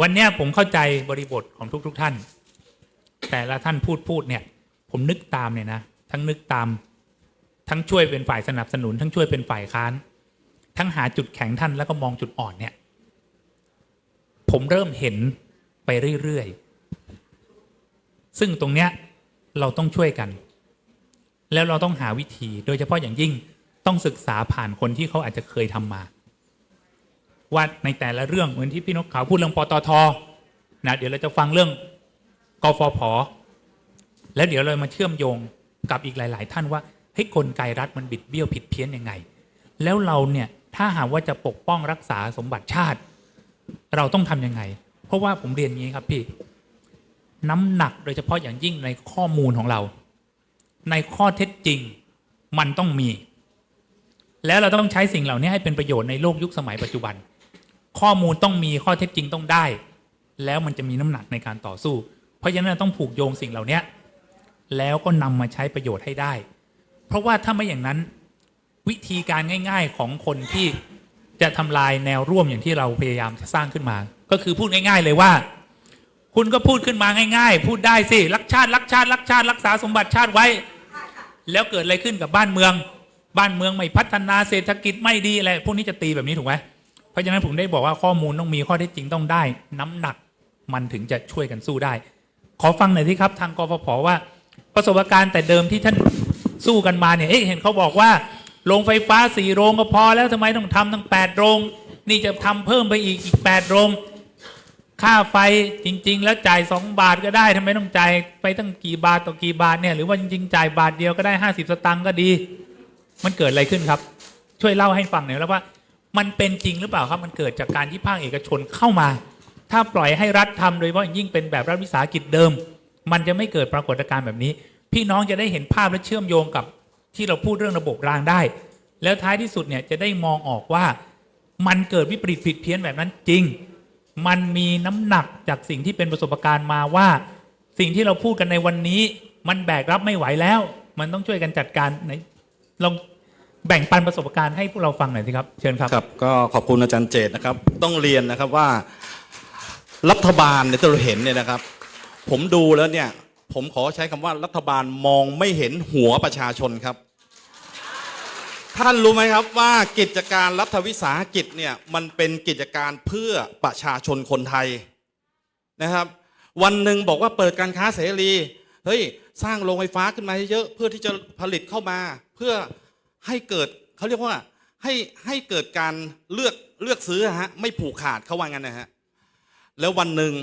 วันนี้ผมเข้าใจบริบทของทุกๆทท่าน แต่ละท่านพูดพูดเนี่ย ผมนึกตามเนี่ยนะ ทั้งนึกตาม ทั้งช่วยเป็นฝ่ายสนับสนุน ทั้งช่วยเป็นฝ่ายค้าน ทั้งหาจุดแข็งท่านแล้วก็มองจุดอ่อนเนี่ย ผมเริ่มเห็นไปเรื่อยๆ ซึ่งตรงเนี้ยเราต้องช่วยกัน แล้วเราต้องหาวิธี โดยเฉพาะอย่างยิ่งต้องศึกษาผ่านคนที่เขาอาจจะเคยทำมา ว่าในแต่ละเรื่องเหมือนที่พี่นกขาวพูดเรื่องปตทนะเดี๋ยวเราจะฟังเรื่องกฟผแล้วเดี๋ยวเรามาเชื่อมโยงกับอีกหลาย ๆ ท่านว่าเฮ้ยกลไกรัฐมันบิดเบี้ยวผิดเพี้ยนยังไง แล้วเราเนี่ยถ้าหากว่าจะปกป้องรักษาสมบัติชาติ เราต้องทำยังไง เพราะว่าผมเรียนงี้ครับพี่ น้ำหนักโดยเฉพาะอย่างยิ่งในข้อมูลของเรา ในข้อเท็จจริงมันต้องมี แล้วเราต้องใช้สิ่งเหล่านี้ให้เป็นประโยชน์ในโลกยุคสมัยปัจจุบัน ข้อมูลต้องมีข้อเท็จจริงต้องได้ แล้วมันจะมีน้ำหนักในการต่อสู้ เพราะฉะนั้นต้องผูกโยงสิ่งเหล่านี้แล้วก็นำมาใช้ประโยชน์ให้ได้ เพราะว่าถ้าไม่อย่างนั้นวิธีการง่าย ๆของคนที่จะทำลายแนวร่วมอย่างที่เราพยายามจะสร้างขึ้นมา ก็คือพูดง่าย ๆ เลยว่า คุณก็พูดขึ้นมาง่าย ๆ พูดได้สิรักชาติรักชาติรักชาติรักษาสมบัติชาติไว้ แล้วเกิดอะไรขึ้นกับบ้านเมือง บ้านเมืองไม่พัฒนาเศรษฐกิจไม่ดีอะไรพวกนี้จะตีแบบนี้ถูกไหม เพราะฉะนั้นผมได้บอกว่าข้อมูลต้องมีข้อเท็จจริงต้องได้ น้ำหนักมันถึงจะช่วยกันสู้ได้ ขอฟังหน่อยสิครับ ทางกฟผว่า ประสบการณ์แต่เดิมที่ท่านสู้กันมาเนี่ยเอ๊ะเห็นเขาบอกว่าโรงไฟฟ้าสี่โรงก็พอแล้วทำไมต้องทำตั้งแปดโรง นี่จะทำเพิ่มไปอีกอีกแปดโรงค่าไฟจริง ๆ แล้วจ่ายสองบาทก็ได้ทำไมต้องจ่ายไปตั้งกี่บาทต่อกี่บาทเนี่ยหรือว่าจริงๆจ่ายบาทเดียวก็ได้ห้าสิบสตางค์ก็ดี มันเกิดอะไรขึ้นครับ ช่วยเล่าให้ฟังหน่อยแล้วว่า มันเป็นจริงหรือเปล่าครับ มันเกิดจากการที่ภาคเอกชนเข้ามา ถ้าปล่อยให้รัฐทำโดยเฉพาะยิ่งเป็นแบบรัฐวิสาหกิจเดิม มันจะไม่เกิดปรากฏการณ์แบบนี้ พี่น้องจะได้เห็นภาพและเชื่อมโยงกับที่เราพูดเรื่องระบบรางได้ แล้วท้ายที่สุดเนี่ยจะได้มองออกว่ามันเกิดวิปริตผิดเพี้ยนแบบนั้นจริง มันมีน้ำหนักจากสิ่งที่เป็นประสบการณ์มาว่า สิ่งที่เราพูดกันในวันนี้ มันแบกรับไม่ไหวแล้ว มันต้องช่วยกันจัดการไหนลอง แบ่งปันประสบการณ์ให้พวกเราฟังหน่อยสิครับ เชิญครับ ครับก็ขอบคุณอาจารย์เจตนะครับ ต้องเรียนนะครับว่ารัฐบาลเนี่ยที่เราเห็นเนี่ยนะครับ ผมดูแล้วเนี่ย ผมขอใช้คำว่ารัฐบาลมองไม่เห็นหัวประชาชนครับ ท่านรู้ไหมครับว่ากิจการรัฐวิสาหกิจเนี่ยมันเป็นกิจการเพื่อประชาชนคนไทยนะครับ วันหนึ่งบอกว่าเปิดการค้าเสรีเฮ้ยสร้างโรงไฟฟ้าขึ้นมาเยอะเพื่อที่จะผลิตเข้ามา เพื่อ ให้เกิดเขาเรียกว่าให้ให้เกิดการเลือกเลือกซื้อฮะไม่ผูกขาดเขาว่างั้นนะฮะแล้ววันหนึ่ง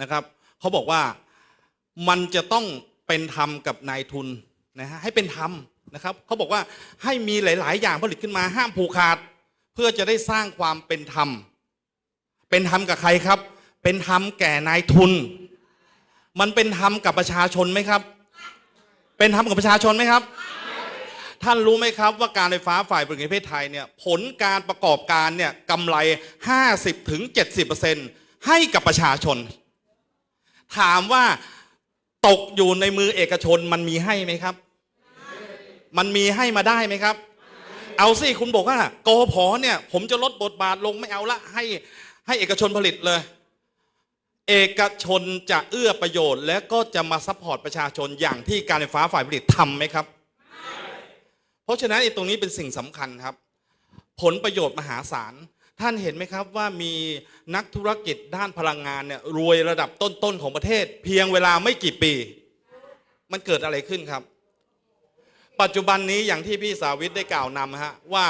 นะครับเขาบอกว่ามันจะต้องเป็นธรรมกับนายทุนนะฮะให้เป็นธรรมนะครับเขาบอกว่าให้มีหลาย ๆ อย่างผลิตขึ้นมาห้ามผูกขาด เพื่อจะได้สร้างความเป็นธรรม เป็นธรรมกับใครครับ เป็นธรรมแก่นายทุน มันเป็นธรรมกับประชาชนไหมครับ เป็นธรรมกับประชาชนไหมครับ ท่านรู้ไหมครับว่าการไฟฟ้าฝ่ายผลิตแห่งประเทศไทยเนี่ยผลการประกอบการเนี่ยกำไร 50ถึง70%ให้กับประชาชน ถามว่าตกอยู่ในมือเอกชนมันมีให้ไหมครับ มันมีให้มาได้ไหมครับ เอาสิคุณบอกว่ากอพเนี่ยผมจะลดบทบาทลงไม่เอาละให้ให้เอกชนผลิตเลย เอกชนจะเอื้อประโยชน์ และก็จะมาซัพพอร์ตประชาชนอย่างที่การไฟฟ้าฝ่ายผลิตทำไหมครับ เพราะฉะนั้นไอ้ตรงนี้เป็นสิ่งสำคัญครับ ผลประโยชน์มหาศาล ท่านเห็นไหมครับว่ามีนักธุรกิจด้านพลังงานเนี่ยรวยระดับต้นๆของประเทศ เพียงเวลาไม่กี่ปี มันเกิดอะไรขึ้นครับ ปัจจุบันนี้อย่างที่พี่สาวิตได้กล่าวนำฮะว่า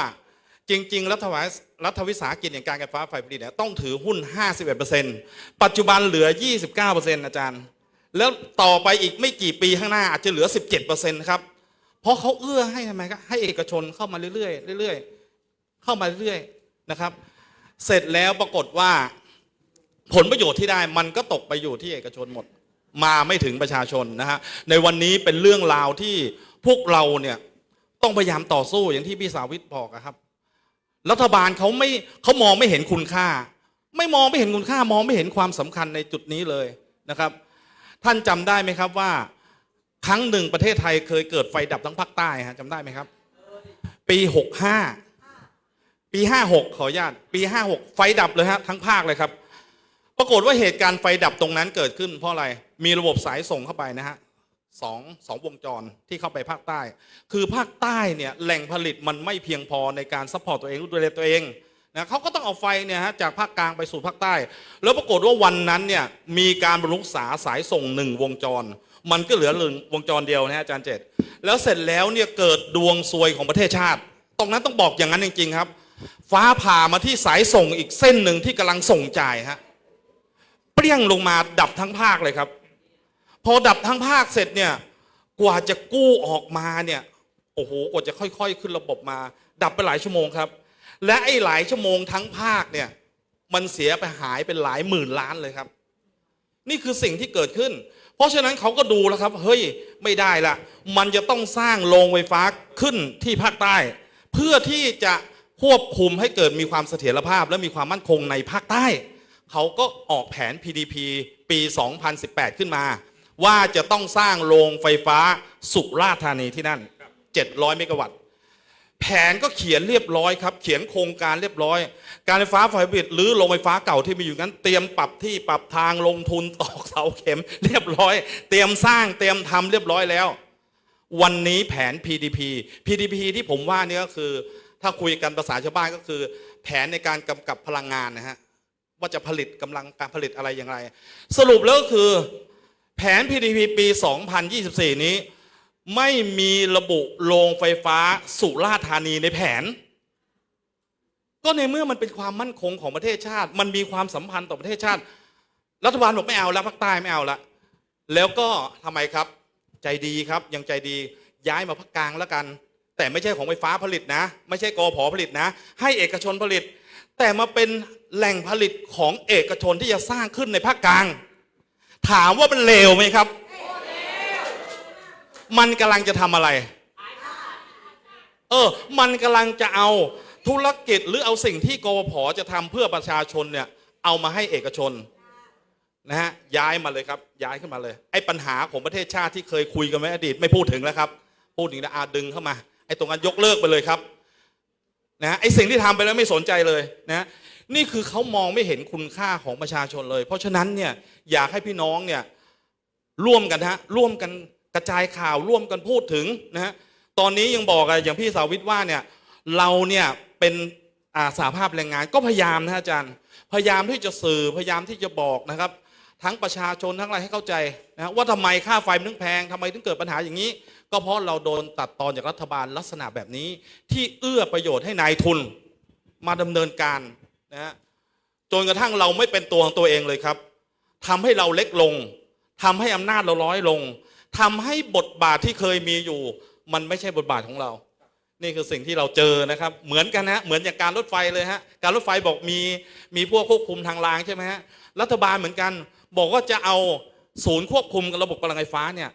จริงๆ รัฐวิสรัฐวิสาหกิจอย่างการไฟฟ้าฝ่ายผลิตเนี่ยต้องถือหุ้น 51%ปัจจุบันเหลือ 29%อาจารย์ แล้วต่อไปอีกไม่กี่ปีข้างหน้าอาจจะเหลือ 17%ครับ เพราะเขาเอื้อให้ทำไมครับให้เอกชนเข้ามาเรื่อยๆเรื่อยๆเข้ามาเรื่อยๆนะครับ เสร็จแล้วปรากฏว่า ผลประโยชน์ที่ได้มันก็ตกไปอยู่ที่เอกชนหมด มาไม่ถึงประชาชนนะฮะในวันนี้เป็นเรื่องราวที่พวกเราเนี่ยต้องพยายามต่อสู้อย่างที่พี่สาวิตบอกครับรัฐบาลเขาไม่เขามองไม่เห็นคุณค่า ไม่มองไม่เห็นคุณค่ามองไม่เห็นความสำคัญในจุดนี้เลยนะครับ ท่านจำได้ไหมครับว่า ครั้งหนึ่งประเทศไทยเคยเกิดไฟดับทั้งภาคใต้ฮะจำได้ไหมครับ ปีหกห้าปีห้าหกขออนุญาตปีห้าหกไฟดับเลยฮะทั้งภาคเลยครับ ปรากฏว่าเหตุการณ์ไฟดับตรงนั้นเกิดขึ้นเพราะอะไรมีระบบสายส่งเข้าไปนะฮะสองสองวงจรที่เข้าไปภาคใต้ คือภาคใต้เนี่ยแหล่งผลิตมันไม่เพียงพอในการซัพพอร์ตตัวเองดูแลตัวเองนะเขาก็ต้องเอาไฟเนี่ยฮะจากภาคกลางไปสู่ภาคใต้ แล้วปรากฏว่าวันนั้นเนี่ยมีการบรรลุษาสายส่งหนึ่งวงจร มันก็เหลือหนึ่งวงจรเดียวนะฮะอาจารย์เจตแล้วเสร็จแล้วเนี่ยเกิดดวงซวยของประเทศชาติ ตรงนั้นต้องบอกอย่างนั้นจริง ๆ ครับ ฟ้าผ่ามาที่สายส่งอีกเส้นหนึ่งที่กำลังส่งจ่ายฮะเปรี้ยงลงมาดับทั้งภาคเลยครับ พอดับทั้งภาคเสร็จเนี่ยกว่าจะกู้ออกมาเนี่ยโอ้โหกว่าจะค่อย ๆ ขึ้นระบบมา ดับไปหลายชั่วโมงครับ และไอ้หลายชั่วโมงทั้งภาคเนี่ยมันเสียไปหายเป็นหลายหมื่นล้านเลยครับ นี่คือสิ่งที่เกิดขึ้น เพราะฉะนั้นเขาก็ดูแล้วครับ เฮ้ยไม่ได้ละมันจะต้องสร้างโรงไฟฟ้าขึ้นที่ภาคใต้ เพื่อที่จะควบคุมให้เกิดมีความเสถียรภาพ และมีความมั่นคงในภาคใต้ เขาก็ออกแผน PDP ปี 2018 ขึ้นมา ว่าจะต้องสร้างโรงไฟฟ้าสุราษฎร์ธานีที่นั่น 700 เมกะวัตต์ แผนก็เขียนเรียบร้อยครับ เขียนโครงการเรียบร้อย การไฟฟ้าฝ่ายผลิตหรือโรงไฟฟ้าเก่าที่มีอยู่นั้น เตรียมปรับที่ปรับทางลงทุนตอกเสาเข็ม เรียบร้อย เตรียมสร้างเตรียมทำเรียบร้อยแล้ว วันนี้แผน PDP PDP ที่ผมว่านี่ก็คือ ถ้าคุยกันภาษาชาวบ้านก็คือ แผนในการกำกับพลังงานนะฮะว่าจะผลิตกำลังการผลิตอะไรอย่างไร สรุปแล้วก็คือ แผน PDP ปี 2024 นี้ ไม่มีระบุโรงไฟฟ้าสุราษฎร์ธานีในแผน ก็ในเมื่อมันเป็นความมั่นคงของประเทศชาติ มันมีความสัมพันธ์ต่อประเทศชาติ รัฐบาลบอกไม่เอาแล้วภาคใต้ไม่เอาละแล้วก็ทำไมครับ ใจดีครับยังใจดีย้ายมาภาคกลางแล้วกัน แต่ไม่ใช่ของไฟฟ้าผลิตนะ ไม่ใช่กอพอผลิตนะ ให้เอกชนผลิต แต่มาเป็นแหล่งผลิตของเอกชนที่จะสร้างขึ้นในภาคกลาง ถามว่ามันเลวไหมครับ มันกำลังจะทำอะไร เออ มันกำลังจะเอาธุรกิจหรือเอาสิ่งที่กวพจะทำเพื่อประชาชนเนี่ยเอามาให้เอกชนนะฮะย้ายมาเลยครับ ย้ายขึ้นมาเลย ไอ้ปัญหาของประเทศชาติที่เคยคุยกันไว้อดีตไม่พูดถึงแล้วครับ พูดถึงแล้วอาดึงเข้ามา ไอ้ตรงนั้นยกเลิกไปเลยครับนะไอ้สิ่งที่ทำไปแล้วไม่สนใจเลยนะฮะนี่คือเขามองไม่เห็นคุณค่าของประชาชนเลย เพราะฉะนั้นเนี่ยอยากให้พี่น้องเนี่ยร่วมกันฮะร่วมกัน กระจายข่าวร่วมกันพูดถึงนะฮะตอนนี้ยังบอกอะอย่างพี่สาวิตว่าเนี่ยเราเนี่ยเป็นอาสาภาพแรงงานก็พยายามนะอาจารย์ พยายามที่จะสื่อพยายามที่จะบอกนะครับ ทั้งประชาชนทั้งอะไรให้เข้าใจนะว่าทำไมค่าไฟมันถึงแพงทำไมถึงเกิดปัญหาอย่างนี้ ก็เพราะเราโดนตัดตอนจากรัฐบาลลักษณะแบบนี้ ที่เอื้อประโยชน์ให้นายทุนมาดำเนินการนะฮะจนกระทั่งเราไม่เป็นตัวของตัวเองเลยครับทำให้เราเล็กลงทำให้อำนาจเราร้อยลง ทำให้บทบาทที่เคยมีอยู่ มันไม่ใช่บทบาทของเรา นี่คือสิ่งที่เราเจอนะครับ เหมือนกันนะเหมือนอย่างการรถไฟเลยฮะการรถไฟบอกมีมีพวกควบคุมทางรางใช่ไหมฮะรัฐบาลเหมือนกัน บอกว่าจะเอาศูนย์ควบคุมระบบพลังไฟฟ้าเนี่ย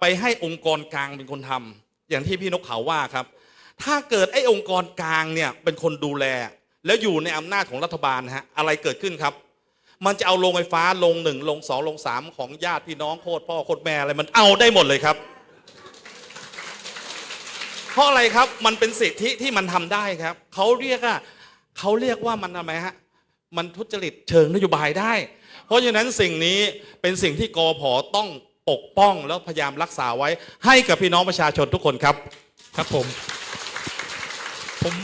ไปให้องค์กรกลางเป็นคนทำอย่างที่พี่นกเขาว่าครับ ถ้าเกิดไอ้องค์กรกลางเนี่ยเป็นคนดูแล แล้วอยู่ในอำนาจของรัฐบาลฮะอะไรเกิดขึ้นครับ มันจะเอาโรงไฟฟ้าลงหนึ่งลงสองลงสามของญาติพี่น้องโคตรพ่อโคตรแม่อะไรมันเอาได้หมดเลยครับ เพราะอะไรครับมันเป็นสิทธิที่มันทำได้ครับเขาเรียกว่าเขาเรียกว่ามันทำไมฮะมันทุจริตเชิงนโยบายได้ เพราะฉะนั้นสิ่งนี้เป็นสิ่งที่กอพอต้องปกป้องแล้วพยายามรักษาไว้ให้กับพี่น้องประชาชนทุกคนครับ ครับผม ผม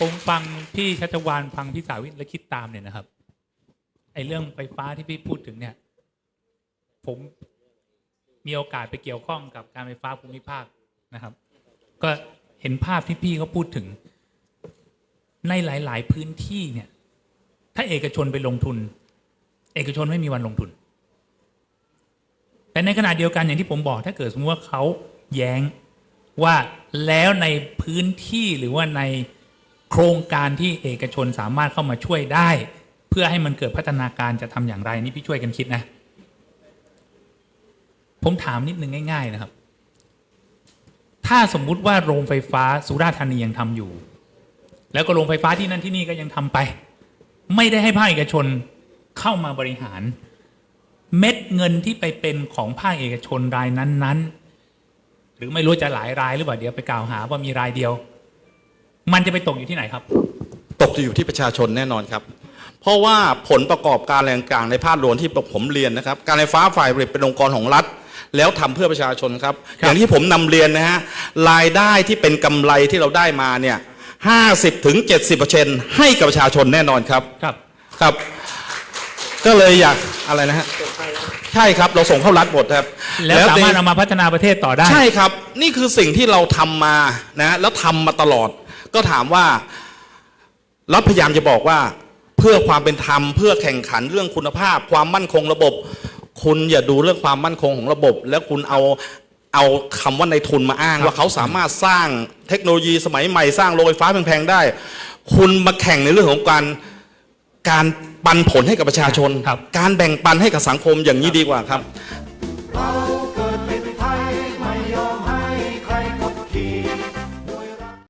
ผมฟังพี่ชัชวานฟังพี่สาวิทและคิดตามเนี่ยนะครับ เรื่องไฟฟ้าที่พี่พูดถึงเนี่ย ผมมีโอกาสไปเกี่ยวข้องกับการไฟฟ้าภูมิภาคนะครับ ก็เห็นภาพที่พี่เขาพูดถึง ในหลาย ๆ พื้นที่เนี่ย ถ้าเอกชนไปลงทุน เอกชนไม่มีวันลงทุน แต่ในขณะเดียวกันอย่างที่ผมบอกถ้าเกิดสมมติว่าเขาแย้งว่าแล้วในพื้นที่หรือว่าในโครงการที่เอกชนสามารถเข้ามาช่วยได้ เพื่อให้มันเกิดพัฒนาการจะทำอย่างไรนี่พี่ช่วยกันคิดนะ ผมถามนิดนึงง่าย ๆ นะครับ ถ้าสมมุติว่าโรงไฟฟ้าสุราษฎร์ธานียังทำอยู่ แล้วก็โรงไฟฟ้าที่นั่นที่นี่ก็ยังทำไป ไม่ได้ให้ภาคเอกชนเข้ามาบริหาร เม็ดเงินที่ไปเป็นของภาคเอกชนรายนั้น ๆ หรือไม่รู้จะหลายรายหรือเปล่าเดี๋ยวไปกล่าวหาว่ามีรายเดียว มันจะไปตกอยู่ที่ไหนครับ ตกจะอยู่ที่ประชาชนแน่นอนครับ เพราะว่าผลประกอบการแรงกลางในภาพรวมที่ผมเรียนนะครับ การไฟฟ้าฝ่ายผลิตเป็นองค์กรของรัฐ แล้วทำเพื่อประชาชนครับครับอย่างที่ผมนำเรียนนะฮะรายได้ที่เป็นกำไรที่เราได้มาเนี่ยห้าสิบถึงเจ็ดสิบเปอร์เซ็นให้กับประชาชนแน่นอนครับครับครับ ก็เลยอยากอะไรนะฮะใช่ครับเราส่งเข้ารัฐหมดครับ แล้วสามารถในเอามาพัฒนาประเทศต่อได้ ใช่ครับ นี่คือสิ่งที่เราทำมานะแล้วทำมาตลอด ก็ถามว่า รัฐพยายามจะบอกว่าเพื่อความเป็นธรรมเพื่อแข่งขันเรื่องคุณภาพ ความมั่นคงระบบ คุณอย่าดูเรื่องความมั่นคงของระบบ แล้วคุณเอาเอาคำว่าในทุนมาอ้างครับว่าเขาสามารถสร้างเทคโนโลยีสมัยใหม่สร้างโรงไฟฟ้าแพงๆได้ คุณมาแข่งในเรื่องของการการปันผลให้กับประชาชนครับการแบ่งปันให้กับสังคมอย่างนี้ดีกว่าครับ